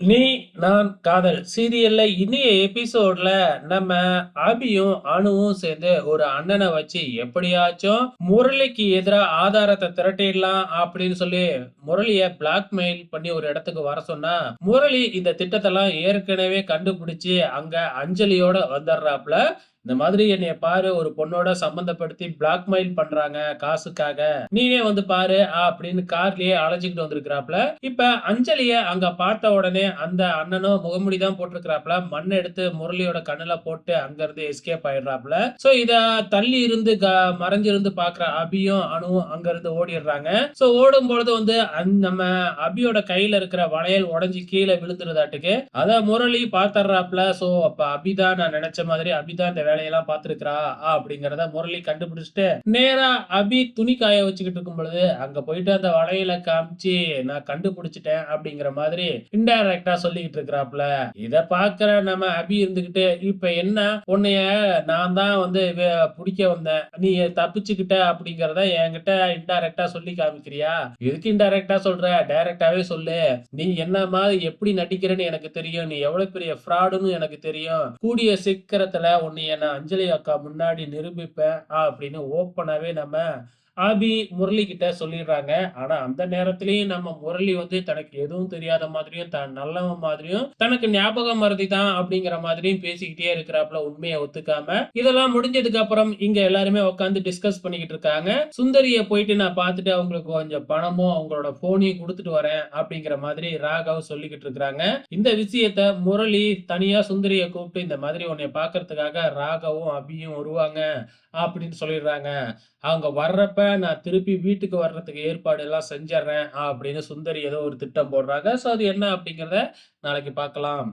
நீ நான் காதல். சீரியல்ல இனிய எபிசோட்ல நம்ம அபியும் அணுவும் சேர்ந்து ஒரு அண்ணனை வச்சு எப்படியாச்சும் முரளிக்கு எதிராக ஆதாரத்தை திரட்டிடலாம் அப்படின்னு சொல்லி முரளிய பிளாக்மெயில் பண்ணி ஒரு இடத்துக்கு வர சொன்னா முரளி இந்த திட்டத்தெல்லாம் ஏற்கனவே கண்டுபிடிச்சு அங்க அஞ்சலியோட வந்துடுறாப்ல இந்த மாதிரி என்னைய பாரு ஒரு பொண்ணோட சம்பந்தப்படுத்தி பிளாக்மெயில் பண்றாங்க காசுக்காக. நீனே வந்து பாரு அப்படின்னு கார்லயே அழைச்சிக்கிட்டு வந்திருக்கிறாப்ல இப்ப அஞ்சலிய அங்க பார்த்த உடனே அந்த அண்ணனும் முகமுடி தான் போட்டிருக்கிறாப்ல மண் எடுத்து முரளியோட கண்ணுல போட்டு அங்க இருந்து எஸ்கேப் ஆயிடுறாப்ல சோ இத தள்ளி இருந்து க- மறைஞ்சிருந்து பாக்குற அபியும் அணுவும் அங்க இருந்து ஓடிடுறாங்க. சோ ஓடும் பொழுது வந்து நம்ம அபியோட கையில இருக்கிற வளையல் உடைஞ்சு கீழே விழுந்துருதாட்டுக்கு. அத முரளி பாத்துறாப்ல சோ அப்ப அபிதான் நான் நினைச்ச மாதிரி அபிதான் இந்த வேலையெல்லாம் பாத்துருக்கா அப்படிங்கறத முரளி கண்டுபிடிச்சிட்டு நேரா அபி துணி காய வச்சுக்கிட்டு இருக்கும் பொழுது அங்க போயிட்டு அந்த வலையில காமிச்சு நான் கண்டுபிடிச்சிட்டேன் அப்படிங்கிற மாதிரி இன்டைரக்டா சொல்லிக்கிட்டு இருக்கிறாப்ல இத பாக்குற நம்ம அபி இருந்துகிட்டு இப்ப என்ன? உன்னைய நான் தான் வந்து பிடிக்க வந்தேன். நீ தப்பிச்சுக்கிட்ட அப்படிங்கிறத என்கிட்ட இன்டைரக்டா சொல்லி காமிக்கிறியா? எதுக்கு இன்டைரக்டா சொல்ற? டைரக்டாவே சொல்லு. நீ என்ன மாதிரி எப்படி நடிக்கிறேன்னு எனக்கு தெரியும். நீ எவ்வளவு பெரிய ஃப்ராடுன்னு எனக்கு தெரியும். கூடிய சீக்கிரத்துல உன்னைய நான் அஞ்சலி அக்கா முன்னாடி நிரூபிப்பேன் அப்படின்னு ஓப்பனாகவே நம்ம ஆபி முரளி கிட்ட சொல்லிடுறாங்க. ஆனா அந்த நேரத்திலயும் நம்ம முரளி வந்து தனக்கு எதுவும் தெரியாத மாதிரியும் தான் நல்லவன் மாதிரியும் தனக்கு ஞாபகம் மறதி தான் அப்படிங்கிற மாதிரியும் பேசிக்கிட்டே இருக்கிறாப்ல உண்மையை ஒத்துக்காம. இதெல்லாம் முடிஞ்சதுக்கு அப்புறம் இங்க எல்லாருமே உட்காந்து டிஸ்கஸ் பண்ணிக்கிட்டு இருக்காங்க. சுந்தரிய போயிட்டு நான் பார்த்துட்டு அவங்களுக்கு கொஞ்சம் பணமும் அவங்களோட போனையும் கொடுத்துட்டு வரேன் அப்படிங்கிற மாதிரி ராகவ் சொல்லிக்கிட்டு இருக்கிறாங்க. இந்த விஷயத்த முரளி தனியா சுந்தரிய கூப்பிட்டு இந்த மாதிரி உன்னை பார்க்கறதுக்காக ராகவும் அபியும் வருவாங்க அப்படின்னு சொல்லிடுறாங்க. அவங்க வர்றப்ப நான் திருப்பி வீட்டுக்கு வர்றதுக்கு ஏற்பாடு எல்லாம் செஞ்சிடுறேன் அப்படின்னு சுந்தரி ஏதோ ஒரு திட்டம் போடுறாங்க. ஸோ அது என்ன அப்படிங்கிறத நாளைக்கு பார்க்கலாம்.